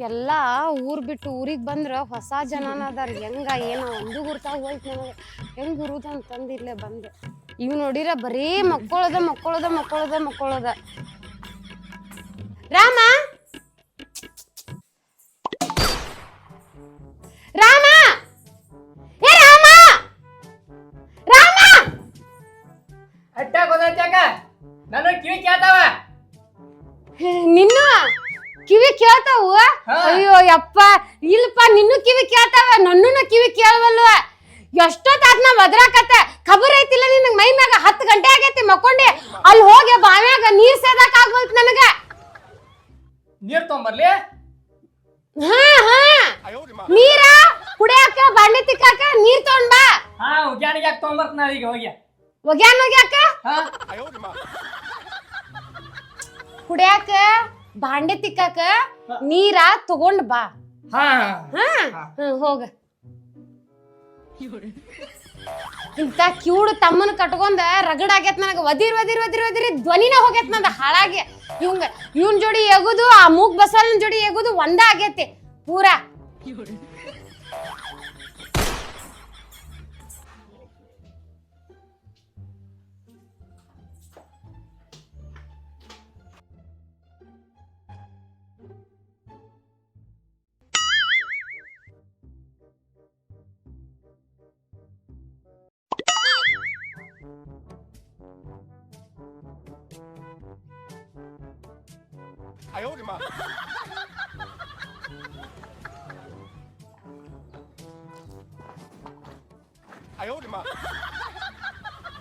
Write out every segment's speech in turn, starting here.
ಎಲ್ಲ ಊರ್ ಬಿಟ್ಟು ಊರಿಗೆ ಬಂದ್ರ ಹೊಸ ಜನನ ಅದಾರ. ಹೆಂಗ, ಏನೋ ಒಂದು ಗುರ್ತಾಗ ಹೋಯ್ತು ನನಗೆ. ಹೆಂಗ್ ಗುರುದ ಅಂತಂದು ಇಲ್ಲೇ ಬಂದೆ. ಇವ್ ನೋಡಿರ ಬರೀ ಮಕ್ಕಳದ ಮಕ್ಕಳದ ಮಕ್ಕಳದ ಮಕ್ಕಳದ. ರಾಮ! ಅಟ್ಟ ಗೊತ್ತಾಯ್ತಾಕ ನಾನು ಕಿವಿ ಕೇಳ್ತಾವ. ನಿನ್ನ? ಕಿವಿ ಕೇಳ್ತಾವ? ಅಯ್ಯೋ ಯಪ್ಪ. ಇಲ್ಲಪ್ಪ ನಿನ್ನೂ ಕಿವಿ ಕೇಳ್ತಾವ ನನ್ನೂ ಕಿವಿ ಕೇಳವಲ್ವ? ಎಷ್ಟೊತ್ತಾತ್ ನಾ ಒದ್ರಾಕತ್ತ ಖಬರ್ ಐತಿಲ್ಲ ನಿನಗ್? ಮೈ ಮ್ಯಾಗ ಹತ್ತು ಗಂಟೆ ಆಗೈತಿ ಮಕ್ಕೊಂಡೆ. ಅಲ್ಲಿ ಹೋಗಿ ಬಾವ್ಯಾಗ ನೀರ್ ಸೇದಕ್ ಆಗ್ಬೋಲ್ತ್ ನನಗ. ನೀರ್ ತಗೊಂಬರ್ಲಿ? ಹಾ ಹಾ. ನೀರ? ಕುಡಿಯಾಕ ಬಾಂಡೆ ತಿಕ್ಕಾಕ ನೀರ್ ತಗೊಂಡ್ ಬಾ. ಹಾ ಉಗ್ಯಾನಿಗೆ ಯಾಕೆ ನಾ ಈಗ ಹೋಗಿ. ಒಗ್ಯಾನ್ ಒಗ್ಯಾಕ ಕುಡಿಯಾಕ ಬಾಂಡೆ ತಿಕ್ಕಾಕ ನೀರ ತಗೊಂಡ್ ಬಾ. ಹಾ. ಹಾ? ಹ್ಮ್ ಹೋಗ. ಇಂತ ಕ್ಯೂಡ್ ತಮ್ಮನ ಕಟ್ಕೊಂಡ ರಗಡ್ ಆಗೈತ್ ನನಗ. ವದಿರ್ ವದಿರ್ ವದಿರ್ ವದಿರ್ ಧ್ವನಿನ ಹೋಗೈತ್ ನಂದ. ಹಾಳಾಗಿ. ಇವಂಗ ಇವನ್ ಜೋಡಿ ಎಗುದು ಆ ಮೂಗ್ ಬಸವನ ಜೋಡಿ ಎಗುದು ಒಂದ ಆಗೇತಿ ಪೂರಾ.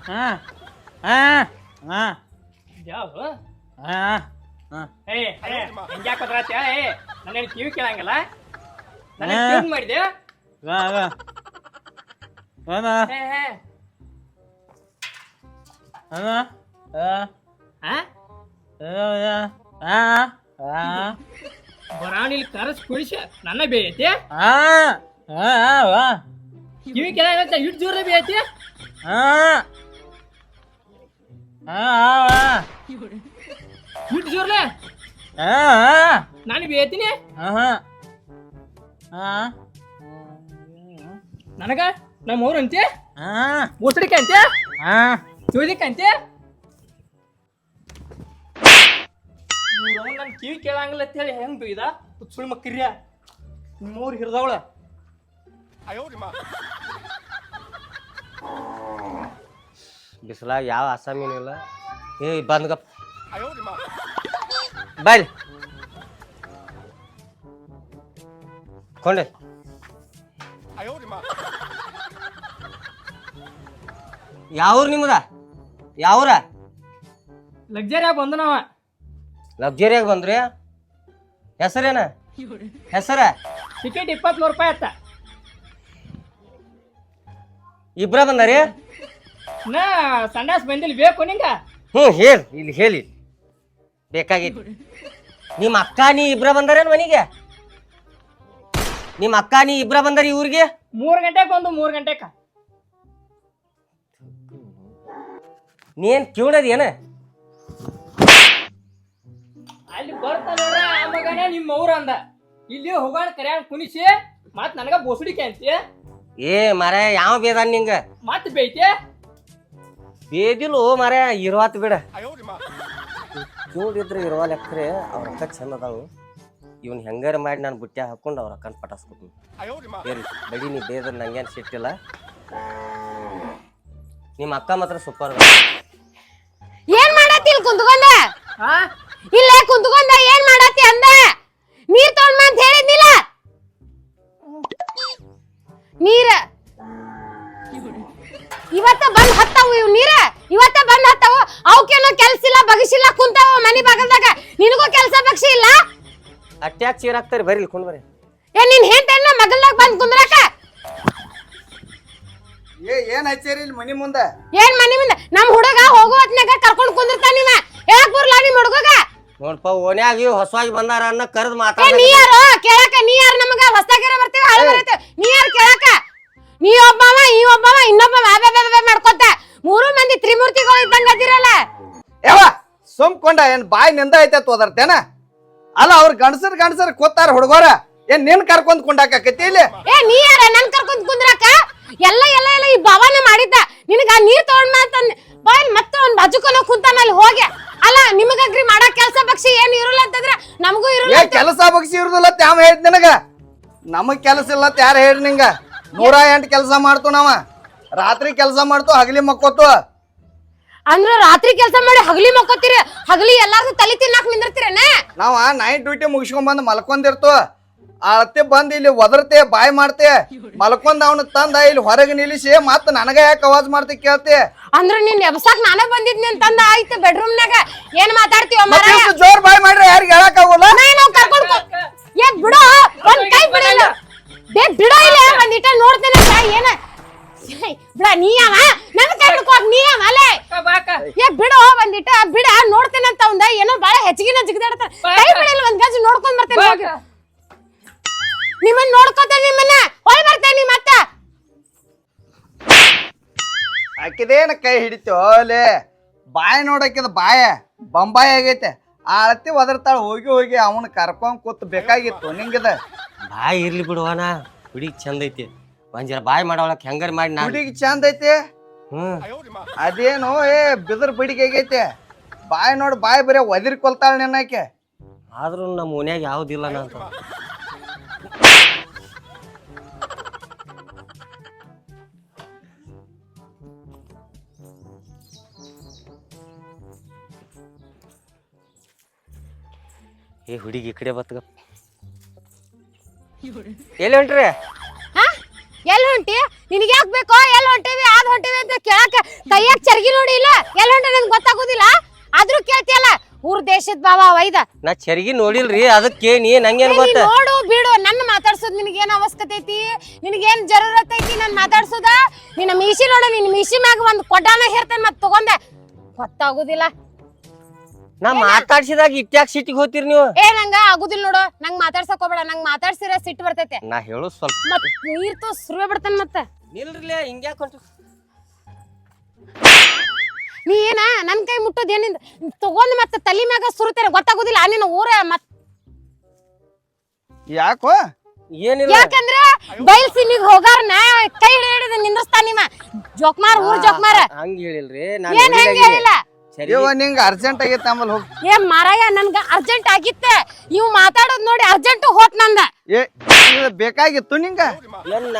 ಹಾ ಹಾ ಹಾ ಯಾವ ಹಾ ಹಾ ಏ ಏ ಹೆಂಗ್ಯಾಕ ಬದ್ರಾತ್ಯ ಏ ನನ್ನ ಕಿವಿ ಕೇಳಂಗಿಲ್ಲ ನನ್ನ ಹಾ. ಟ್ಯೂನ್ ಮಾಡಿದೆ ಹಾ ಹಾ ಹಾ ಹೇ ಹೇ ಹಾ ಹಾ ಹಾ ಹಾ ಹಾ ಬರಾಣಿಲ್ ಕರಸ್ ಕುಡಿಸಿ ನನ್ನ ಬೇಯೈತಿ ಆ ಹಾ ವಾ. ಕಿವಿ ಕೇಳಂಗ ಇಟ್ ಜೋರ ಬೇಯೈತಿ ಹಾ ಹಾ ಇಟ್ ಜೋರ್ಲೆ? ಹಾ ನಾನು ಬೇಯತಿನಿ ಆ ಆ. ನನಗ? ನಮ್ಮ ಅವ್ರ ಅಂತೆ ಮುಸಡಿಕೆ ಅಂತೆ? ಹಾ ಚೋದಿಕ್ಕೆ ಅಂತೆ? ನನ್ನ ಕಿವಿ ಕೇಳಂಗಿಲ್ಲ ಅಂತ ಹೇಳಿ ಹೆಂಗ್ ಬೈದ? ಸುಳ್ಳು ಮಕ್ಕಿರ್ಯ ನಿಮ್ಮವ್ರು ಹಿರಿದವಳ. ಬಿಸಿಲಾಗ ಯಾವ ಅಸಾಮೀನಿಲ್ಲ ಏ ಬಂದ್ಗಪ್ಪ ಬಾಯ್ ಕೊಂಡೆ. ಯಾವ್ರು ನಿಮ್ದ? ಯಾವ್ರ? ಲಗ್ಜರಿಯಾಗಿ ಬಂದ ನಾವ ಲಕ್ಸುರಿಯಾಗಿ ಬಂದ್ರಿ? ಹೆಸರೇನ? ಹೆಸರ? ಟಿಕೆಟ್ ಇಪ್ಪತ್ಮೂರು ರೂಪಾಯಿ ಆತ ಇಬ್ರ ಬಂದಾರಿ? ನಾ ಸಂಡಾಸ್ ಬಂದಿಲ್ಲ ಬೇಕು ನಿಂಗ? ಹ್ಞೂ ಹೇಳಿ ಇಲ್ಲಿ ಹೇಳಿ. ಬೇಕಾಗಿತ್ತು. ನಿಮ್ಮ ಅಕ್ಕ ನೀ ಇಬ್ರ ಬಂದಾರೇನು ಮನೆಗೆ? ನಿಮ್ಮ ಅಕ್ಕ ನೀ ಇಬ್ರ ಬಂದಾರಿ ಊರಿಗೆ? ಮೂರು ಗಂಟೆಗೆ ಬಂದು ಮೂರು ಗಂಟೆಕ. ನೀನ್ ಕಿವಣದ ಏನ? ಇಲ್ಲಿ ಹೋಗೋಣ ಕರ್ಯಾಣ ಕುಣಿಸಿ ಮತ್ ನನಗ ಬೋಸುಡಿ ಅಂತಿ ಏ ಮರ ಯಾವ ಬೇದ ನಿಂಗ? ಮತ್ ಬೈತೆ ಬೇದಿಲು ಮರ ಇರುವಾತ್ ಬಿಡ. ನೋಡಿದ್ರೆ ಇರುವ ಲೆಕ್ಕರೆ ಅವ್ರ ಅಕ್ಕ ಚಂದ ಅದಾವು ಇವನ್ ಹೆಂಗಾರ ಮಾಡಿ ನಾನು ಬುಟ್ಟಿ ಹಾಕೊಂಡು ಅವ್ರ ಅಕ್ಕನ ಪಟಾಸ್ಕೊತೀನಿ ಬೇರಿ ಬಡಿ ನೀ ಬೇದ್ರ ನಂಗೇನು ಸಿಟ್ಟಿಲ್ಲ. ನಿಮ್ಮ ಅಕ್ಕ ಮಾತ್ರ ಸೂಪರ್ ಏನ್ ಮಾಡತ್ತಿ ಇಲ್ಲಿ ಕುಂತ್ಕೊಂಡ? ಹಾ? ಇಲ್ಲೇ ಕುಂತ್ಕೊಂಡ ಬಗಸಿಲ್ಲ ಕುಂತಾವ ಮನಿ ಬಾಗಲ್ದಾಗ. ನಿನಗೂ ಕೆಲಸ ಬಗ್ಸಿ ಇಲ್ಲ? ಅಟ್ಯಾಕ್ ಚೀರ್ ಹಾಕ್ತಾರೆ ಬರ್ರಿ ಇಲ್ಲಿ ಕೊಂಡು ಬರ್ರಿ ಏ ನಿನ್ ಹೆಂಡತಿಯನ್ನ ಮಗಲ್ದಾಗ ಬಂದ್ ಕುಂದ್ರಾಕ? ಏ ಏನ್ ಹಚ್ಚಾರಿ ಇಲ್ಲಿ ಮನಿ ಮುಂದ? ಏನ್ ಮನಿ ಮುಂದೆ? ನಮ್ ಹುಡುಗ ಹೋಗೋ ಹೊತ್ನ್ಯಾಗ ಕರ್ಕೊಂಡ್ ಕುಂದಿರ್ತಾನ ನೀವ. ಹೇಳಕ್ ಬರ್ಲ ನಿಮ್ ಹುಡುಗಗ? ನೋಡ್ಪ ಓನ್ಯಾಗಿ ಹೊಸವಾಗಿ ಬಂದಾರ ಅನ್ನ ಕರೆದು ಏ ಮಾತಾಡ ನೀ ಯಾರು? ಕೇಳಕ ನೀ ಯಾರು ನಮಗ ಹೊಸ್ದಾಗಿರ ಬರ್ತೀವಿ? ಹಳೆ ಬರ್ತೇವೆ ನೀ ಯಾರು ಕೇಳಕ? ನೀ ಒಬ್ಬವ ಈ ಒಬ್ಬವ ಇನ್ನೊಬ್ಬ ಬ್ಯಾ ಬ್ಯಾ ಬ್ಯಾ ಬ್ಯಾ ಮಾಡ್ಕೊತ ಮೂರು ತುಂಬ್ಕೊಂಡ ಏನ್ ಬಾಯಿ ನಿಂದ ಐತೆ ತೋದರ್ತೇನ ಅಲ್ಲ ಅವ್ರ ಗಂಡಸರ್ ಗಂಡಸರ್ ಕೂತಾರ ಹುಡುಗರ ಏನ್ ನಿನ್ ಕರ್ಕೊಂಡ್ ಕುಂಡಾಕತಿ ಇಲ್ಲಿ? ಏ ನೀ ಯಾರ? ನನ್ ಕರ್ಕೊಂಡ್ ಕುಂದ್ರಾಕ? ಎಲ್ಲ ಎಲ್ಲ ಎಲ್ಲ ಈ ಬಾವನ ಮಾಡಿದ್ದ. ನಿನಗ ನೀರ್ ತಗೊಂಡ್ ಮಾತಂದ್ ಬಾಯ್ ಮತ್ತೆ ಅವ್ನ್ ಬಾಜುಕೊನ ಕುಂತಾನ ಅಲ್ಲಿ ಹೋಗಿ. ಅಲ್ಲ ನಿಮಗ ಅಗ್ರಿ ಮಾಡಕ್ ಕೆಲಸ ಪಕ್ಷಿ ಏನ್ ಇರಲ್ಲ ಅಂತಂದ್ರ ನಮಗೂ ಇರಲ್ಲ ಏ ಕೆಲಸ ಬಗ್ಸಿ ಇರುದಿಲ್ಲ ತ್ಯಾವ ಹೇಳ್ ನಿನಗ? ನಮಗ್ ಕೆಲಸ ಇಲ್ಲ ಯಾರ ಹೇಳಿ ನಿಂಗ? ನೂರ ಎಂಟು ಕೆಲಸ ಮಾಡ್ತು ನಾವ. ರಾತ್ರಿ ಕೆಲಸ ಮಾಡ್ತು ಹಗಲಿ ಮಕ್ಕೋತು ಅಂದ್ರ ರಾತ್ರಿ ಕೆಲಸ ಮಾಡಿ ಹಗಲಿ ಮಕ್ಕೋತೀರಿ ಹಗಲಿ ಎಲ್ಲಾರ್ದು ತಲೆ ತಿನ್ನಾಕ್ ನಿಂದಿರ್ತೀರೇನ? ನಾವ ನೈಟ್ ಡ್ಯೂಟಿ ಮುಗಿಸ್ಕೊಂಡ್ ಬಂದ್ ಮಲ್ಕೊಂಡಿರ್ತೋ ಅತ್ತೆ ಬಂದ್ ಇಲ್ಲಿ ಒದರ್ತೆ ಬಾಯ್ ಮಾಡ್ತೆ. ಮಲ್ಕೊಂಡ್ ಅವನ ತಂದ ಇಲ್ಲಿ ಹೊರಗೆ ನಿಲ್ಲಿಸಿ ಮತ್ತ ನನಗ ಯಾಕೆ ಅವಾಜ್ ಮಾಡ್ತಿ ಕೇಳ್ತಿ. ಅಂದ್ರ ನೀನ್ ಎಬ್ಸಾಕ್ ನಾನೇ ಬಂದಿದ್ನಿ ಅಂತಂದ ಆಯ್ತು ಬೆಡ್ರೂಮ್ನಾಗ ಏನ್ ಮಾತಾಡ್ತೀವ ಮತ್ತೆ ಮರ ಇಷ್ಟು ಜೋರ್ ಬಾಯ್ ಮಾಡ್ರೆ ಯಾರಿಗೆ ಹೇಳಕ್ ಆಗೋಲ್ಲ? ನಾವು ಕರ್ಕೊಂಡ್ ಕೊ- ಏ ಬಿಡೋ ಒಂದ್ ಕೈ ಬಿಡಲ್ಲ. ಬೇ ಬಿಡೋ ಇಲ್ಲ ಒಂದಿಟ ನೋಡ್ತೇನೆ ಏನ? ಬಿಡ ನೀ ಅವ ನನ್ ಕೈ ಹಿಡ್ಕೋ ನೀ ಅವ ಅಲ್ಲೇ? ಏ ಬಿಡೋ ಒಂದಿಟ ಬಿಡ ನೋಡ್ತೇನೆ ಅಂತ ಅವಂದ ಏನೋ ಬಾಳ ಹೆಚ್ಚಿಗೆನ ಜಿಗದಾಡ್ತಾನ ಕೈ ಬಿಡಲ್ಲ ಒಂದ್ ಗಜ ನೋಡ್ಕೊಂಡ್ ಬರ್ತೇನೆ ಹೋಗಿ. ನಿಮ್ಮನ್ನ ನೋಡ್ಕೋತ ನಿಮ್ಮನ್ನ. ಹೋಯ್ ಬರ್ತೇನೆ ಮತ್ತೆ ಆಕಿದೇನ ಕೈ ಹಿಡಿತೋ ಲೇ ಬಾಯ ನೋಡಕಿದ ಬಾಯ ಬೊಂಬಾಯಿ ಆಗೈತೆ. ಆ ಅಳತಿ ಒದರ್ತಾಳ ಹೋಗಿ ಹೋಗಿ ಅವನ್ ಕರ್ಕೊಂಡ್ ಕೂತ್ ಬೇಕಾಗಿತ್ತು ನಿಂಗದ. ಬಾಯಿ ಇರ್ಲಿ ಬಿಡುವನ ಹುಡುಗಿ ಚಂದ ಐತಿ. ಒಂದ್ ಜರ ಬಾಯ್ ಮಾಡೋಳಕ್ ಹೆಂಗಾರ ಮಾಡಿ ನಾನು ಹುಡುಗಿ ಚಂದ ಐತೆ. ಹ್ಮ್. ಅದೇನು ಏ ಬಿದರ್ ಬಿಡಿಗೆ ಆಗೈತೆ. ಬಾಯ್ ನೋಡ್ ಬಾಯ್ ಬರೀ ಒದಿರ್ ಕೊಲ್ತಾಳ ನಿನ್ನಕ್ಕೆ ಆದ್ರೂ ನಮ್ಮ ಮನ್ಯಾಗ ಯಾವ್ದಿಲ್ಲ ಅಂತ. ಏ ಹುಡುಗಿ ಈ ಕಡೆ ಬತ್ತಗ ಎಲ್ಲಿ ಹೊಂಟ್ರಿ? ಹೊಂಟಿ? ನಿನಗೆ ಯಾಕೆ ಬೇಕೋ? ಎಲ್ಲಿ ಹೊಂಟಿವಿ? ಯಾವ್ದು ಹೊಂಟಿವಿ ಅಂತ ಕೇಳಕ ಕೈಯಾಗ ಚರ್ಗಿ ನೋಡಿ ಇಲ್ಲ? ಎಲ್ಲಿ ಹೊಂಟಿ ನಿನ್ಗೆ ಗೊತ್ತಾಗೋದಿಲ್ಲ? ಆದ್ರೂ ಕೇಳ್ತಿಯಲ್ಲ ಊರ್ ದೇಶದ ಬಾಬಾ ವೈದ. ನಾ ಚರ್ಗಿ ನೋಡಿಲ್ರಿ ಅದಕ್ಕೆ ನೀ ನಂಗೇನ್ ಗೊತ್ತ? ನೋಡು ಬಿಡು ನನ್ನ ಮಾತಾಡ್ಸೋದ್ ನಿನಗೇನ್ ಅವಶ್ಯಕತೆ ಐತಿ? ನಿನಗೇನ್ ಜರೂರತ್ ಐತಿ ನನ್ ಮಾತಾಡ್ಸೋದ? ನಿನ್ನ ಮೀಸಿ ನೋಡು ನಿನ್ನ ಮೀಸಿ ಮ್ಯಾಗ ಒಂದ್ ಕೊಡ್ಡಾನ ಹೇರ್ತೇನೆ ಮತ್ತೆ ತಗೊಂಡೆ. ಗೊತ್ತಾಗುದಿಲ್ಲ. ನಾ ಮಾತಾಡ್ಸಿದಾಗ ಇಟ್ಯಾಕ್ ಸಿಟ್ಟಿಗೆ ಹೋಗ್ತೀರಿ ನೀವು? ಏ ನಂಗ ಆಗುದಿಲ್ಲ ನೋಡು. ನಂಗ್ ಮಾತಾಡ್ಸಕ್ ಹೋಗ್ಬೇಡ. ನಂಗ್ ಮಾತಾಡ್ಸಿರ ಸಿಟ್ಟು ಬರ್ತೈತೆ. ನಾ ಹೇಳು ಸ್ವಲ್ಪ. ಮತ್ ನೀರ್ ತೋ ಸುರುವೆ ಬಿಡ್ತಾನ ಮತ್ತ? ನಿಲ್ರಿಲೇ ಹಿಂಗ್ಯಾಕ್ ನೀ ಏನ? ನನ್ ಕೈ ಮುಟ್ಟೋದ್ ಏನಿಂದ? ತಗೊಂಡ್ ಮತ್ತ ತಲಿ ಮ್ಯಾಗ ಸುರುತ್ತೇನೆ ಗೊತ್ತಾಗುದಿಲ್ಲ. ನಿನ್ನ ಊರ ಮತ್ ಯಾಕೋ? ಏನಿಲ್ಲ. ಯಾಕಂದ್ರ ಹೋಗಾರ ನಾ. ಕೈ ಹಿಡಿದು ನಿಮ್ಮ ಜೋಕ್ಮಾರ್ ಊರ್ ಜೋಕ್ಮಾರ. ಹಂಗ ಹೇಳಿಲ್ರಿ. ಏನ್ ಹೆಂಗ್ ಹೇಳಿಲ್ಲ? ಇವ ನಿಂಗ ಅರ್ಜೆಂಟ್ ಆಗೈತೆ ಆಮೇಲೆ ಹೋಗಿ. ಏ ಮಾರಾಯ ನನ್ಗ ಅರ್ಜೆಂಟ್ ಆಗಿತ್ತೆ. ಇವ್ ಮಾತಾಡೋದ್ ನೋಡಿ ಅರ್ಜೆಂಟ್ ಹೋತ್ ನಂದ. ಏ ಇದು ಬೇಕಾಗಿತ್ತು ನಿಂಗ? ನನ್ನ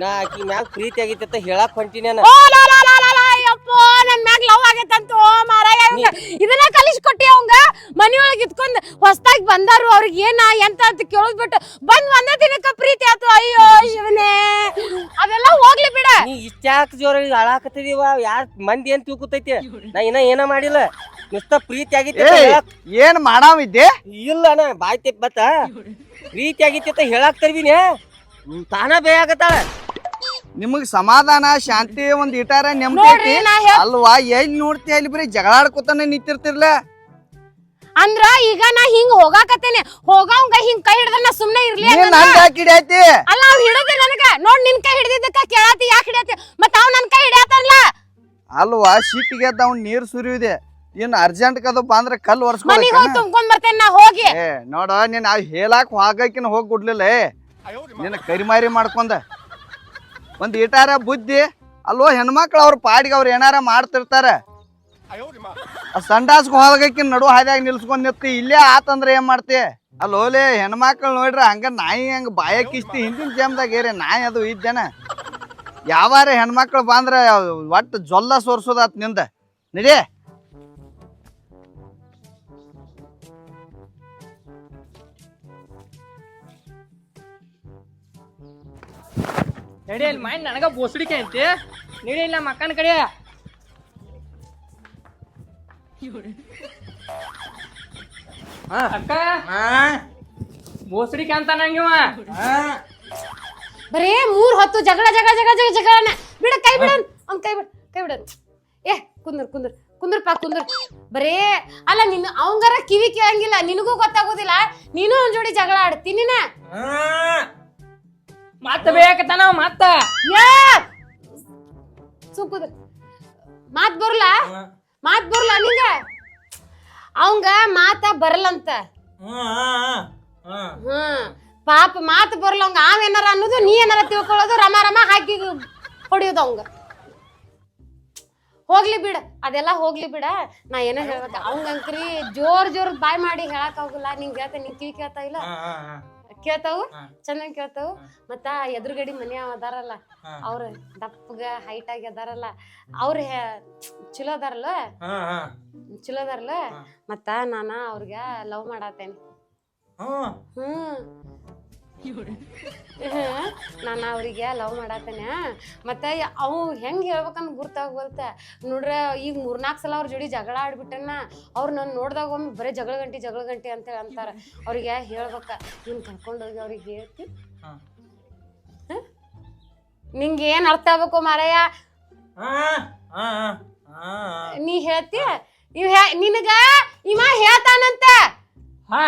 ನಾ ಆಕಿ ಮ್ಯಾಗ ಪ್ರೀತಿ ಆಗಿತ್ತ ಅಂತ ಹೇಳಕ್ ನಾನು. ಓ ಲಾ ಲಾ ಲಾ ಲಾ ಲಾ ನನ್ ಮ್ಯಾಗ ಲವ್ ಆಗೈತಂತ. ಓ ಮಾರಾಯ ಇವಂಗ ಇದನ್ನ ಕಲಿಸ್ಕೊಟ್ಟಿ ಅವಂಗ? ಬಂದಾರು ಅವ್ರಿಗೆ ಏನ ಎಂತ ಅಂತ ಕೇಳಿದ್ಬಿಟ್ಟು ಬಂದ್ ಒಂದ ದಿನಕ್ಕ ಪ್ರೀತಿ ಆತು. ಅಯ್ಯೋ ಶಿವನೇ. ಅವೆಲ್ಲ ಹೋಗ್ಲಿ ಬಿಡ. ನೀ ಇಷ್ಟ್ಯಾಕ್ ಜೋರ ಅಳಾಕತ್ತಿದೀವ ಯಾರ್ ಮಂದಿ ಏನ್ ತಿಳ್ಕೊತೈತಿ? ನಾ ಇನ್ನ ಏನ ಮಾಡಿಲ್ಲ. ನುಸ್ತ ಪ್ರೀತಿ ಆಗಿತ್ತ ಏನು ಏನ್ ಮಾಡಾವಿದ್ದೆ ಇಲ್ಲ ಅಣ್ಣ ಬಾಯ್ ತೆಪ್ ಬತ್ತ. ಪ್ರೀತಿ ಆಗಿತ್ತ ಅಂತ ಹೇಳಾಕ್ ತರ್ವಿನಿ ತಾನ ಬೇಯಾಗತ್ತಾಳ ನಿಮಗ್ ಸಮಾಧಾನ ಶಾಂತಿ ಒಂದ್ ಇಟಾರ ನೆಮ್ಮದಿ ನೋಡ್ರಿ ಐತಿ? ನಾ ಹೇಳ್ ಅಲ್ವಾ ಎಲ್ಲಿ ನೋಡ್ತಿ ಅಲ್ಲಿ ಬರೀ ಜಗಳಾಡ್ಕೊತಾನೆ ನಿಂತಿರ್ತಿರ್ಲ? ಅಂದ್ರ ಈಗ ನಾ ಹಿಂಗ್ ಹೋಗಾಕತ್ತೇನೆ. ಹೋಗವಂಗ ಹಿಂಗ್ ಕೈ ಹಿಡ್ದ ನಾ ಸುಮ್ನೆ ಇರ್ಲಿ ಯಾಕೆ ಹಿಡಿಯೈತಿ ಅಲ್ಲ ಅವ್ ಹಿಡದೆ ನನಗ. ನೋಡ್ ನಿನ್ ಕೈ ಹಿಡಿದಿದ್ದಕ್ಕ ಕೇಳಾತಿ ಯಾಕೆ ಹಿಡಿಯತಿ? ಮತ್ತ ಅವ್ ನನ್ ಕೈ ಹಿಡಿಯತ್ತಲ್ಲ ಅಲ್ವಾ ಸಿಟ್ಟಿಗೆ ಅವ್ನ್ ನೀರ್ ಸುರಿಯುದೆ. ಇನ್ ಅರ್ಜೆಂಟ್ ಕದು ಬಂದ್ರೆ ಕಲ್ ಮನಿಗ್ ಹೋಗಿ ಒರ್ಸ್ಕೊಳಕ ತುಂಬ್ಕೊಂಡ್ ಬರ್ತೇನೆ ನಾ ಹೋಗಿ. ಏ ನೋಡ ನೀನ್ ಆ ಹೇಳಾಕ್ ಹೋಗಕಿನ ಹೋಗ್ ಗುಡ್ಲಿಲ್ಲ ಏ. ನಿನ್ನ ಕರಿಮಾರಿ ಮಾಡ್ಕೊಂಡ. ಒಂದ್ ಇಟಾರ ಬುದ್ಧಿ ಅಲ್ವಾ ಹೆಣ್ಮಕ್ಳು ಅವ್ರ ಪಾಡಿಗೆ ಅವ್ರು ಏನಾರ ಮಾಡ್ತಿರ್ತಾರ. ಸಂಡಾಸ್ಗೆ ಹೋಗಕಿನ ನಡು ಹಾದ್ಯಾಗ ನಿಲ್ಸ್ಕೊಂಡ್ ನಿತ್ತಿ, ಇಲ್ಲೇ ಆತಂದ್ರ ಏನ್ ಮಾಡ್ತಿ? ಅಲ್ಲೋಲೆ ಹೆಣ್ಮಕ್ಳು ನೋಡ್ರಿ, ಹಂಗ ನಾಯಿ ಹಂಗ ಬಾಯ ಕಿಸ್ತಿ, ಹಿಂದಿನ ಜೇಮ್ದಾಗ ಏರಿ ನಾಯಿ ಅದು ಇದ್ದೇನ? ಯಾವಾರ ಹೆಣ್ಮಕ್ಳು ಬಂದ್ರೆ ಒಟ್ಟು ಜೊಲ್ಲ ಸೋರ್ಸೋದಾತ್ನಿಂದ. ನಡಿ. ನಡಿ ಅಲ್ಲಿ ನನಗ ಬೋಸಡಿಕೆ ಐತಿ. ನಡಿ ಇಲ್ಲ ಮಕ್ಕನ ಕಡೆ. ಅಕ್ಕ? ಬೋಸಡಿಕೆ ಅಂತ ನಂಗಿವ ಬರೇ ಮೂರ್ ಹೊತ್ತು ಜಗಳ ಜಗಳ ಜಗಳ ಜಗಳ ಜಗಳನ. ಬಿಡ ಕೈ ಬಿಡ ಅವ್ನ್ ಕೈ ಬಿಡ ಕೈ ಬಿಡ ಏ ಕುಂದ್ರ ಕುಂದ್ರ. ಕುಂದ್ರಪ್ಪ ಕುಂದ್ರ. ಬರೇ ಅಲ್ಲ ನಿನ್ನ ಅವಂಗಾರ ಕಿವಿ ಕೇಳಂಗಿಲ್ಲ. ನಿನಗೂ ಗೊತ್ತಾಗೋದಿಲ್ಲ. ನೀನು ಒಂದ್ ಜೋಡಿ ಜಗಳ ಆಡ್ತೀನಿ ನೀನ? ಮತ್ತ ಬೇಕತ್ತಾನ ಮತ್ತ ಸುಕ್ಕುದ್ರ ಮಾತ್ ಬರ್ಲಾ? ಮಾತ್ ಬರ್ಲಾ ನಿಂಗ? ಅವಂಗ ಮಾತ ಬರಲಂತ. ಹ್ಮ್ ಪಾಪ ಮಾತು ಬರಲ್ಲ ಅವಂಗ ಆವ್ ಏನಾರ ಅನ್ನೋದು ನೀ ಏನಾರ ತಿಳ್ಕೊಳ್ಳೋದು ರಮ ರಮ ಹಾಕಿ ಹೊಡಿಯೋದು ಅವಂಗ. ಹೋಗ್ಲಿ ಬಿಡ ಅದೆಲ್ಲ ಹೋಗ್ಲಿ ಬಿಡ. ನಾ ಏನೋ ಹೇಳ್ಬೇಕ ಅವಂಗಂಕ್ರಿ ಜೋರ್ ಜೋರ್ ಬಾಯ್ ಮಾಡಿ ಹೇಳಕ್ ಆಗುಲ್ಲ ನಿಂಗ್ ಹೇಳ್ತ ನಿಂಗ್ ಕಿವಿ ಕೇಳ್ತಾ ಇಲ್ಲ. ಕೇಳ್ತಾವು. ಚೆನ್ನಾಗಿ ಕೇಳ್ತಾವು? ಮತ್ತ ಎದುರುಗಡೆ ಮನ್ಯಾವ ಅದಾರಲ್ಲ. ಅವ್ರ ದಪ್ಪಗ ಹೈಟ್ ಆಗಿ ಅದಾರಲ್ಲ ಅವ್ರ ಚಲೋ ಅದಾರಲ್ಲ? ಚಲೋ ಅದಾರಲ್ಲ. ಮತ್ತ ನಾನ ಅವ್ರಿಗೆ ಲವ್ ಮಾಡತ್ತೇನಿ ಹ್ಮ್. ನಾನು ಅವರಿಗೆ ಲವ್ ಮಾಡತ್ತೇನೆ ಮತ್ತೆ ಅವು ಹೆಂಗೆ ಹೇಳ್ಬೇಕಂತ ಗುರ್ತಾಗೋಲ್ತ ನೋಡ್ರೆ ಈಗ ಮೂರ್ನಾಲ್ಕು ಸಲ ಅವ್ರ ಜೋಡಿ ಜಗಳ ಆಡ್ಬಿಟ್ಟನ ಅವ್ರು ನಾನು ನೋಡಿದಾಗ ಒಮ್ಮೆ ಬರೀ ಜಗಳ ಗಂಟಿ ಜಗಳ ಗಂಟಿ ಅಂತೇಳಿ ಅಂತಾರ. ಅವ್ರಿಗೆ ಹೇಳ್ಬೇಕ ನೀನು ಕರ್ಕೊಂಡೋಗಿ ಅವ್ರಿಗೆ ಹೇಳ್ತಿ. ನಿಂಗೆ ಏನು ಅರ್ಥ ಆಗ್ಬೇಕು ಮಾರಯ್ಯ ನೀ ಹೇಳ್ತಿ? ಇವ್ ಹೇ- ನಿನಗ ಇವ ಹೇಳ್ತಾನಂತ. ಹಾ.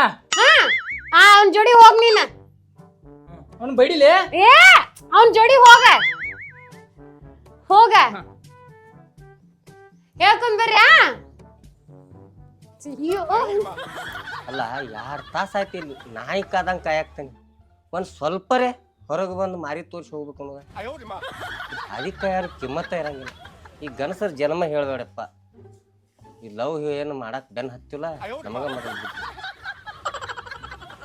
ಹಾ ಅವ್ನ ಜೋಡಿ ಹೋಗ್ ನೀನ. ಅವ್ನು ಬೈಡಿಲೆ? ಏ ಅವನ್ ಜೋಡಿ ಹೋಗ. ಹೋಗ. ಹೇಳ್ಕೊಂಡ್ ಬರ್ರಿ ಆ? ಅಯ್ಯೋ. ಅಲ್ಲ ಯಾರು ತಾಸು ಆಯ್ತು ಇಲ್ಲಿ? ನಾಯಿ ಕಾದಂಗೆ ಕಾಯಾಕ್ತಾನೆ. ಒಂದು ಸ್ವಲ್ಪರೇ ಹೊರಗೆ ಬಂದು ಮಾರಿ ತೋರಿಸಿ ಹೋಗ್ಬೇಕು ಅನ್ನೋದ ಅದಕ್ಕೆ ಯಾರು ಕಿಮ್ಮತ್ತ ಇರಂಗಿಲ್ಲ. ಈ ಗಣಸರ ಜನ್ಮ ಹೇಳಬೇಡಪ್ಪ. ಈ ಲವ್ ಏನು ಮಾಡಕ್ ಬೆನ್ ಹತ್ತಿಲ್ಲ? ನಮಗ ಮೊದಲು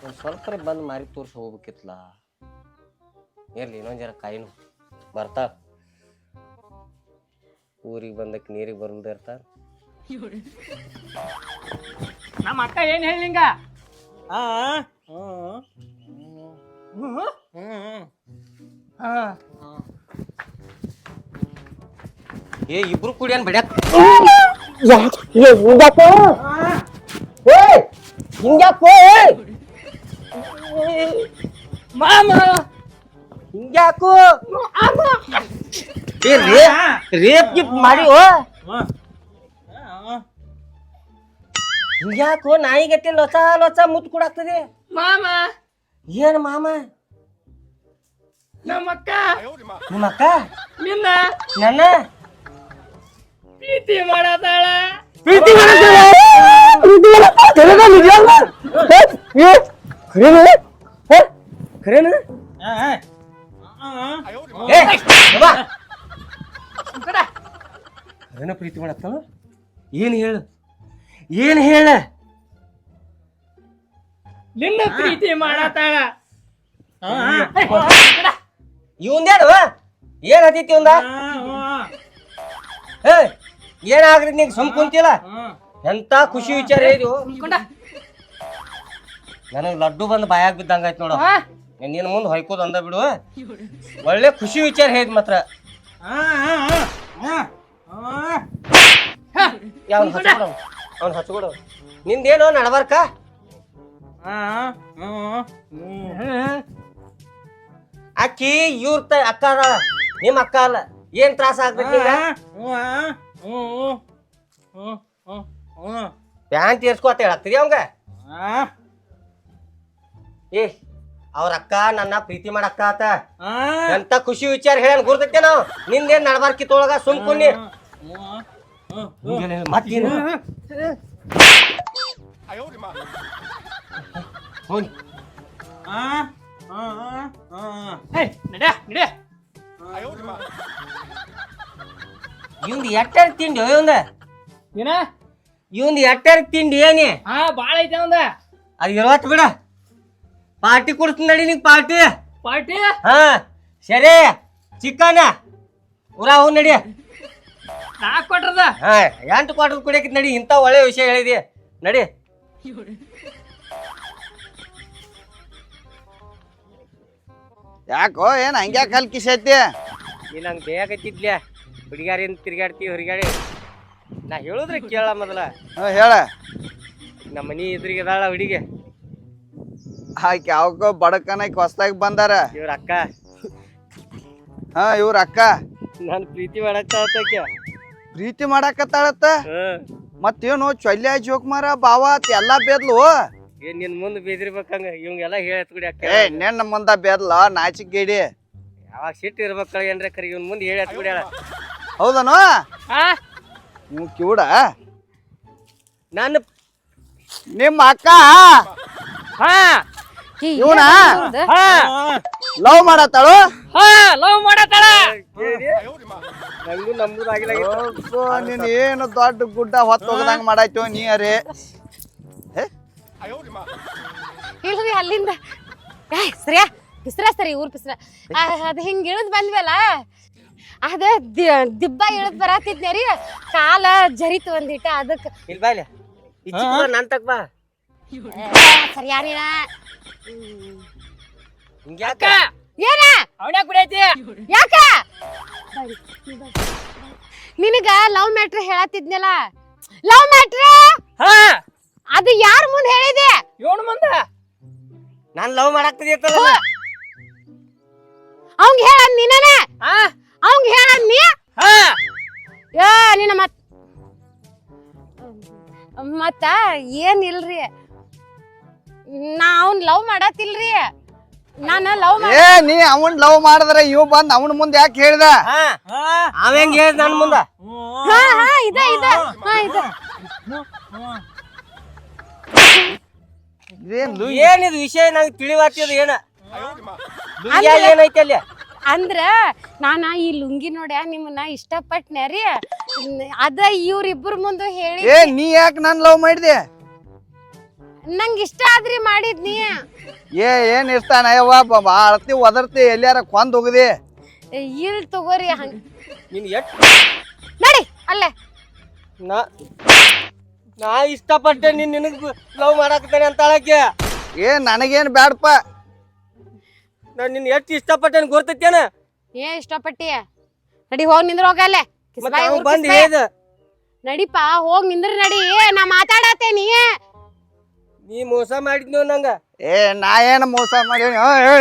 ಒಂದು ಸ್ವಲ್ಪರೇ ಬಂದು ಮಾರಿ ತೋರಿಸಿ ಹೋಗ್ಬೇಕಿತ್ತಲ್ಲ ಇರ್ಲಿ ಇನ್ನೊಂದು ಜರ ಕಾಯಿನು ಬರ್ತಾ. ಊರಿಗೆ ಬಂದಕ್ಕೆ ನೀರಿಗೆ ಬರಲ್ದೇ ಇರ್ತಾರ. ನಮ್ಮ ಅಕ್ಕ ಏನ್ ಹೇಳಿ ನಿಂಗ? ಆ. ಏ ಇಬ್ರು ಕೂಡಿ ಏನ್ ಬಡ್ಯಾಕ? ಹಿಂಗ್ಯಾಕೋ ಮಾಮ! ಹಿಂಗ್ಯಾಕೋ? ಏ ರೇ ರೇಪ್ ಗಿಪ್ ಮಾಡಿ ಓ. ಹ್ಮ್ ಹ್ಮ್ ಹಿಂಗ್ಯಾಕೋ? ನಾಯಿಗತ್ತೆ ಲೊಚ ಲೊಚ ಮುತ್ ಕೊಡಾಗ್ತದೆ. ಮಾಮ. ಏನ್ ಮಾಮ? ನಮ್ಮ ಅಕ್ಕ ನಿಮ್ಮ ಅಕ್ಕ ನಿನ್ನ. ನನ್ನ? ಪ್ರೀತಿ ಮಾಡತಾಳ. ಪ್ರೀತಿ ಖರೇನ ಏ ಯವ್ವ. ಪ್ರೀತಿ ಮಾಡತ್ತಾನ ಏನು ಹೇಳು? ಏನು ಹೇಳ? ನಿನ್ನ ಪ್ರೀತಿ ಮಾಡತಾಳ ಇವಂದೇನು ಏನ್ ಹತ್ತೈತಿ ಇವಂದ? ಏ ಏನಾಗ್ರಿ ನಿಂಗೆ ಸುಮ್ ಕುಂತಿಲ್ಲ? ಎಂತ ಖುಷಿ ವಿಚಾರ ಇದು? ನನಗೆ ಲಡ್ಡು ಬಂದು ಬಾಯಾಗ ಬಿದ್ದಂಗ ಆಯ್ತು ನೋಡು ನಿನ್ನ ಮುಂದೆ ಹೊಯ್ಕೋದು ಅಂದ ಬಿಡು. ಒಳ್ಳೆ ಖುಷಿ ವಿಚಾರ ಹೇಳಿದ್ ಮಾತ್ರ. ಅವ್ನು ಹಚ್ಕೊಡು. ಅವ್ನು ಹಚ್ಕೊಡು. ನಿಂದೇನೋ ನಡಬಾರ್ಕ? ಅಕ್ಕಿ ಇವ್ರ ತ ಅಕ್ಕ ಅದ ನಿಮ್ಮ ಅಕ್ಕ ಅಲ್ಲ. ಏನ್ ತ್ರಾಸ ಆಗ್ಬೇಕು ಪ್ಯಾಂಟ್ ಏರ್ಸ್ಕೊತ ಹೇಳತ್ತೀರಿ ಅವಂಗ? ಏ ಅವ್ರ ಅಕ್ಕ ನನ್ನ ಪ್ರೀತಿ ಮಾಡಕ್ಕ ಆತ. ಎಂತ ಖುಷಿ ವಿಚಾರ ಹೇಳ ಗುರ್ತೈತೆ ನಾವು. ನಿಂದೇನ್ ನಡಬಾರ್ಕಿತ್ತೊಳಗ ಮತ್ತೇನು? ಹೇ ನಡ್ಯಾ ನಡ್ಯಾ. ಇವಂದ್ ಎಟ್ಟಾರ ತಿಂಡಿ ಇವಂದ? ಏನ? ಇವಂದ್ ಎಟ್ಟಾರ ತಿಂಡಿ ಏನಿ? ಹಾ ಬಾಳ ಐತೆ ಅವಂದ. ಅದು ಇರವತ್ ಬಿಡ. ಪಾರ್ಟಿ ಕೊಡ್ತೀನಿ ನಡಿ ನಿಂಗೆ ಪಾರ್ಟಿ. ಪಾರ್ಟಿ? ಹಾ ಸರಿ. ಚಿಕನ್ ಊರ ಹೂ ನಡಿ. ನಾಕ್ ಕೊಟ್ರದ? ಹಾ ಎಂಟು ಕ್ವಾರ್ಟರ್ ಕುಡಿಯಕ್ಕೆ ನಡಿ ಇಂಥ ಒಳ್ಳೆ ವಿಷಯ ಹೇಳಿದಿ. ನಡಿ. ಯಾಕೋ ಏನ್ ಹಂಗೆ ಕಲ್ಕಿಸೈತಿ ನೀನು ನೀ ನಂಗೆ ಬೇಕತ್ತಿದ್ಲೆ ಹುಡುಗಾರಿನ ತಿರ್ಗಾಡ್ತಿ ಹುಡುಗಾಡಿ ನಾ ಹೇಳಿದ್ರೆ ಕೇಳ ಮೊದಲ. ಹ್ಞೂ ಹೇಳ. ನಮ್ಮ ಮನಿ ಎದುರಿಗೆ ಅದಾಳ ಹುಡುಗಿ. ಆಕೆ ಯಾವಕ್ಕೋ ಬಡಕನಕ್ಕೆ ಹೊಸ್ದಾಗಿ ಬಂದಾರ. ಇವ್ರ ಅಕ್ಕ. ಹಾ ಇವ್ರ ಅಕ್ಕ. ನಾನು ಪ್ರೀತಿ ಮಾಡಕ್ ಪ್ರೀತಿ ಮಾಡಾಕತ್ತಾಳತ್ತ? ಮತ್ತೇನು ಚೊಲ್ಯ ಜೋಕ್ಮಾರ ಬಾವ ಎಲ್ಲ ಬೇದ್ಲು? ಏನ್ ನಿನ್ ಮುಂದೆ ಬೇದಿರ್ಬೇಕಂಗ. ಇವಂಗೆಲ್ಲ ಹೇಳತ್ ಬಿಡಿ ಅಕ್ಕ. ಏ ನೆನ್ನ ಮುಂದ ಬೇದ್ಲ ನಾಚಿಕ್ ಗೇಡಿ. ಯಾವಾಗ ಸಿಟ್ಟು ಇರ್ಬೇಕ ಏನ್ರ ಕರಿ ಇವ್ನ ಮುಂದೆ ಹೇಳತ್ ಬಿಡಿ ಹೌದನು? ಹಾ ನೀವು ಕಿವುಡ. ನನ್ನ ನಿಮ್ಮ ಅಕ್ಕ? ಹಾ. ಇವ್ನ? ಹಾ. ಲವ್ ಮಾಡತ್ತಾಳು? ಹಾ ಲವ್ ಮಾಡತ್ತಾಳ. ನಂಗೂ ನೀನ್ ಏನು ದೊಡ್ಡ ಗುಡ್ಡ ಹೊತ್ತು ಹೋಗದಂಗ ಮಾಡಾಯ್ತು ನೀ ಅರೆ. ಇಲ್ರಿ ಅಲ್ಲಿಂದ. ಏ ಸರಿಯಾ? ಪಿಸ್ರ ಸರಿ ಊರ್ ಪಿಸ್ರ ಅದ್ ಹಿಂಗ್ ಇಳಿದ್ ಬಂದ್ವಲ್ಲ? ಅದ ದಿಬ್ಬ ಇಳಿದ್ ಬರತ್ತಿದ್ನ ರೀ ಕಾಲ ಜರಿತು ಒಂದಿಟ ಅದಕ್ಕೆ ಇಲ್ಲಿ. ಚಿಕ್ಕ ಬಾ, ನನ್ ತಕ್ ಬಾ. ಸರಿಯಾರಿನ ಹಿಂಗ್ಯಾಕ ಏನ? ಅವನ್ಯಾಕ ಕುಡಿಯೈತಿ ಯಾಕ? ನಿನಗ ಲವ್ ಮ್ಯಾಟ್ರ್ ಹೇಳತ್ತಿದ್ನಲ್ಲ ಲವ್ ಮ್ಯಾಟ್ರ್? ಹಾ! ಅದು ಯಾರ ಮುಂದೆ ಹೇಳಿದೆ? ಇವನು ಮುಂದ? ನಾನು ಲವ್ ಮಾಡಾಕ್ತಿದ್ಯತ್ತಲ್ಲ ಅವಂಗ ಹೇಳ ನೀನೇ ಹಾ? ಅವಂಗ ಹೇಳ ನೀ? ಹಾ! ಏ ನಿನ್ನ ಮತ್ ಮತ್ತ ಏನಿಲ್ರಿ ನಾ ಅವ್ನ್ ಲವ್ ಮಾಡತ್ತಿಲ್ರಿ ನಾನ ಲವ್ ಏ ನೀ ಅವನ್ ಲವ್ ಮಾಡಿದ್ರೆ ಇವ್ ಬಂದ್ ಅವನ್ ಮುಂದೆ ಯಾಕೆ ಹೇಳ್ದ? ಅವ ಹೆಂಗ್ ಹೇಳ್ದ ನನ್ ಮುಂದ? ಹಾ ಹಾ ಇದ ಇದ. ಹಾ ಇದ. ಏನಿದು ವಿಷಯ ನಂಗೆ ತಿಳಿವಾಗ್ತದ ಏನ? ಏನೈತೆ ಏನೈತಿ ಅಲ್ಲಿ? ಅಂದ್ರ ನಾನ ಈ ಲುಂಗಿ ನೋಡ್ಯ ನಿಮ್ಮನ್ನ ಇಷ್ಟಪಟ್ನೆ ರೀ? ಅದ ಇವ್ರಿಬ್ರ ಮುಂದೆ ಹೇಳಿ ಏ ನೀ ಯಾಕೆ ನಾನ್ ಲವ್ ಮಾಡಿದೆ? ನಂಗ್ ಇಷ್ಟ ಆದ್ರಿ ಮಾಡಿದ್ನಿ ಏ ಏನ್ ಇಷ್ಟ ಯವ್ವ? ಅಳತಿ ಒದರ್ತಿ ಎಲ್ಲಾರ ಕೊಂದ್ ಹೋಗದಿ? ಇಲ್ ತಗೋರಿ ಹಂಗ. ನಿನ್ ಎಟ್? ನಡಿ ಅಲ್ಲೇ. ನಾ ನಾ ಇಷ್ಟಪಟ್ಟೆ ನೀನ್ ನಿನಗ್ ಲವ್ ಮಾಡಾಕತ್ತೇನೆ ಅಂತ ಹೇಳಕ್ಕೆ. ಏ ನನಗೇನ್ ಬ್ಯಾಡಪ್ಪ ನಾ ನಿನ್ ಎಷ್ಟ್ ಇಷ್ಟಪಟ್ಟೆ ಗೊತ್ತೈತೇನ ಏ ಇಷ್ಟಪಟ್ಟಿಯ ನಡಿ ಹೋಗ್ ನಿಂದ್ರ ಹೋಗಲ್ಲೇ ಬಂದ್ ಹೇಳ್ದ ನಡಿಪ ಹೋಗ್ ನಿಂದ್ರ ನಡಿ. ನಾ ಮಾತಾಡತ್ತೇನಿ ನೀ ಮೋಸ ಮಾಡಿದ್ನೋ ನಂಗ? ಏ ನಾ ಏನ್ ಮೋಸ ಏ.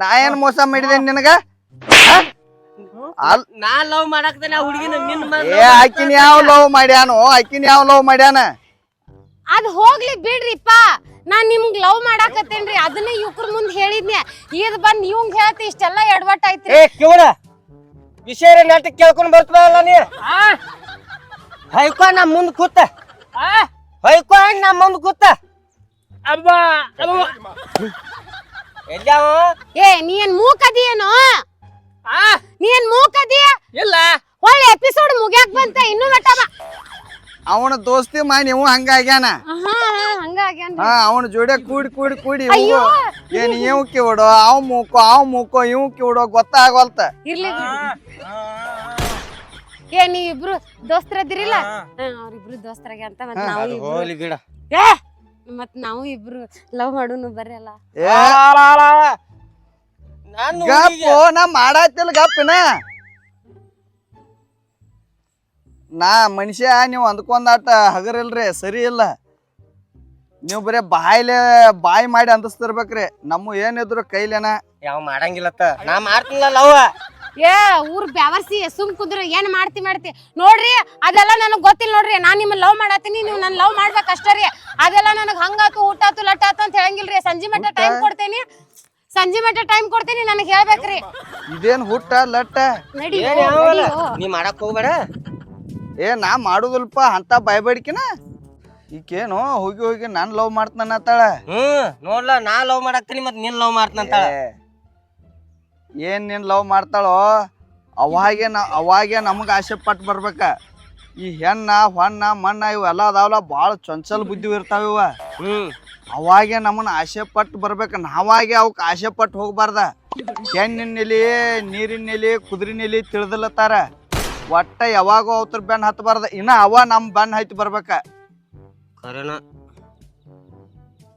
ನಾ ಏನ್ ಮೋಸ ಮಾಡಿದೆ ನಿನಗ? ಹ? ಅಲ್ ನಾ ಲವ್ ಮಾಡಾಕತ್ತೇನೆ ಆ ಹುಡುಗಿನ ನಿನ್ ಏ ಆಕಿನ ಯಾವ ಲವ್ ಮಾಡ್ಯಾನು? ಆಕಿನ ಯಾವ ಲವ್ ಮಾಡ್ಯಾನ? ಅದ್ ಹೋಗ್ಲಿ ಬಿಡ್ರಿಪ್ಪ. ನಾ ನಿಮ್ಗ್ ಲವ್ ಮಾಡಾಕತ್ತೇನ್ರಿ. ಅದನ್ನ ಯುಕ್ರ ಮುಂದ್ ಹೇಳಿದ್ನೆ ಇದ್ ಬಂದ್ ಇವಂಗ್ ಹೇಳ್ತಿ ಇಷ್ಟೆಲ್ಲ ಎಡವಟ್ ಐತ್ರಿ ಏ ಕಿವಣ ವಿಷಯ ನಾಟಕ ಕೇಳ್ಕೊಂಡ್ ಬರ್ತವಲ್ಲ ನೀ? ಆ? ಹೈಕೋ ನಾ ಮುಂದ್ ಕೂತ. ಹಾ ಹೈಕೋ ನಮ್ಮ ಮುಂದೆ ಕೂತ. ಅಬ್ಬಾ ಅಬ್ಬಾ. ಎಲ್ಲಾವ ಏ ನೀ ಏನ್ ಮೂಕದಿಯೇನೋ? ಆ? ನೀ ಏನ್ ಮೂಕದಿಯ? ಇಲ್ಲ. ಒಳ್ಳೆ ಎಪಿಸೋಡ್ ಮುಗ್ಯಾಕ್ ಬಂತ ಇನ್ನೂ ಮಟ್ಟ ಅವನ ದೋಸ್ತಿ ಮಾಡಿ ನೀವು ಹಂಗಾಗ್ಯಾನ? ಹಾ ಅವನ ಜೋಡಿ ಕೂಡಿ ಕೂಡಿ ಕೂಡಿ ಅಯ್ಯೋ. ಇವು ಏನ್ ಇವ್ ಕಿವಿಡೋ ಅವ್ ಮೂಕೋ ಅವ್ ಮೂಕೋ ಇವ್ ಕಿವಿಡೋ ಗೊತ್ತಾಗೋಲ್ತ ಇರ್ಲಿ ಏ ಇಬ್ರು ದೋಸ್ತರದಿರಿಲ್ಲ ಅವ್ರಿಬ್ರು ದೋಸ್ತರಾಗೆ ಅಂತ ಮತ್ತೆ ನಾವು ಇಬ್ರು ಹೋಗ್ಲಿ ಬಿಡ. ಏ ಮತ್ ನಾವು ಇಬ್ರು ಲವ್ ಮಾಡೋನು ಬರ್ರಲ್ಲ ನಾನು ಗಪ್ಪು ನಾ ಮಾಡಾತಿಲ್ಲ ಗಪ್ಪಿನ. ನಾ ಮನುಷ್ಯ ನೀವು ಅಂದ್ಕೊಂದಾಟ ಹಗರಿಲ್ರಿ ಸರಿ ಇಲ್ಲ. ನೀವು ಬರೇ ಬಾಯಿಲೆ ಬಾಯಿ ಮಾಡಿ ಅಂದಿಸ್ತಿರ್ಬೇಕ್ರಿ. ನಮ್ಮ ಏನಿದ್ರು ಕೈಲೇನ. ಯಾವ ಮಾಡಂಗಿಲ್ಲತ್ತ? ನಾ ಮಾಡ್ತಿಲ್ಲ ಲವ್. ಏ ಊರ್ ಬ್ಯಾವರ್ಸಿ ಸುಮ್ ಕುಂದ್ರ ಏನ್ ಮಾಡ್ತಿ ಮಾಡ್ತಿ? ನೋಡ್ರಿ ಅದೆಲ್ಲ ನನಗ್ ಗೊತ್ತಿಲ್ಲ ನೋಡ್ರಿ. ನಾನ್ ನಿಮ್ಮನ್ನ ಲವ್ ಮಾಡತ್ತೀನಿ ನೀವು ನನ್ ಲವ್ ಮಾಡ್ಬೇಕ ಅಷ್ಟೇ ರೀ. ಅದೆಲ್ಲ ನನಗ್ ಹಂಗಾತು ಊಟಾತು ಲಟ್ಟಾತು ಅಂತ ಹೇಳಂಗಿಲ್ರಿ ಸಂಜೆ ಮಟ್ಟ ಟೈಮ್ ಕೊಡ್ತೇನಿ. ಸಂಜೆ ಮಟ್ಟ ಟೈಮ್ ಕೊಡ್ತೇನಿ ನನಗ್ ಹೇಳ್ಬೇಕ್ರಿ ಇದೇನ್ ಹುಟ್ಟ ಲಟ್ಟ? ನಡಿ. ನೀ ಮಾಡಕ್ ಹೋಗ್ಬೇಡ. ಏ ನಾ ಮಾಡುದಿಲ್ಪ ಅಂತ ಭಯಬೇಡಿಕಿನ ಈಕೇನು ಹೋಗಿ ಹೋಗಿ ನಾನ್ ಲವ್ ಮಾಡ್ತಾಳ ಹ್ಮ್ ನೋಡ್ಲ ನಾ ಲವ್ ಮಾಡಾಕ್ತೀನಿ ಮತ್ ನೀನ್ ಲವ್ ಮಾಡ್ತಂತ ಏ, ಏನ್ ನೀನ್ ಲವ್ ಮಾಡ್ತಾಳೋ? ಅವಾಗೆ ನ ಅವಾಗೆ ನಮಗೆ ಆಸೆ ಪಟ್ಟು ಬರ್ಬೇಕ. ಈ ಹೆಣ್ಣ ಹೊಣ್ಣ ಮಣ್ಣ ಇವೆಲ್ಲ ಅದಾವಲ್ಲ ಭಾಳ ಚೊಂಚಲ್ ಬುದ್ಧಿ ಇರ್ತಾವ ಇವ. ಹ್ಮ್. ಅವಾಗೆ ನಮ್ಮನ್ನ ಆಸೆ ಪಟ್ಟು ಬರ್ಬೇಕ. ನಾವಾಗೆ ಅವಕ್ ಆಸೆ ಪಟ್ಟು ಹೋಗ್ಬಾರ್ದ. ಹೆಣ್ಣಿನ ನೆಲೆ ನೀರಿನ ನೆಲೆ ಕುದುರೆ ನೆಲೆ ತಿಳಿದಿಲ್ಲತ್ತಾರ. ಒಟ್ಟ ಯಾವಾಗೋ ಅವತ್ರ ಬೆನ್ ಹತ್ತಬಾರ್ದ ಇನ್ನ ಅವ ನಮ್ಮ ಬೆನ್ ಹತ್ತಿ ಬರ್ಬೇಕ. ಕರೆನ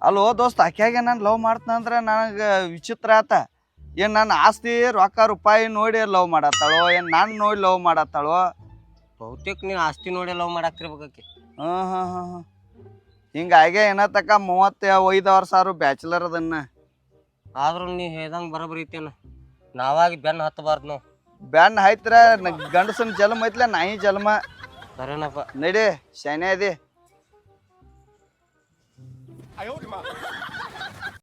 ಅಲ್ಲೋ ದೋಸ್ತ ಆಕ್ಯಾಗೆ ನಾನು ಲವ್ ಮಾಡ್ತಂದ್ರೆ ನನಗೆ ವಿಚಿತ್ರ ಆತ. ಏನು ನನ್ನ ಆಸ್ತಿ ರೊಕ್ಕ ರೂಪಾಯಿ ನೋಡಿ ಲವ್ ಮಾಡತ್ತಾಳೋ? ಏನು ನನ್ನ ನೋಡಿ ಲವ್ ಮಾಡತ್ತಾಳೋ? ಬಹುತೇಕ ನೀವು ಆಸ್ತಿ ನೋಡಿ ಲವ್ ಮಾಡಾಕ್ರಿ ಹಾಂ ಹಾಂ ಹಾಂ ಹಾಂ. ಹಿಂಗಾಗೆ ಏನತ್ತಕ್ಕ? ಮೂವತ್ತು ಐದು ಸಾವಿರ ಬ್ಯಾಚುಲರ್ ಅದನ್ನ. ಆದರೂ ನೀವು ಹೇಳ್ದಂಗೆ ಬರೋಬ್ಬರಿ ನಾವಾಗಿ ಬೆನ್ನು ಹತ್ತಬಾರ್ದು ನಾವು. ಬೆನ್ನು ಹೈತ್ರ ಗಂಡಸನ ಜನ್ಮ ಐತ್ಲ ನಾಯಿ ಜನ್ಮ. ಸರೇನಪ್ಪ. ನಡಿ ಶನೇ ಅದಿ.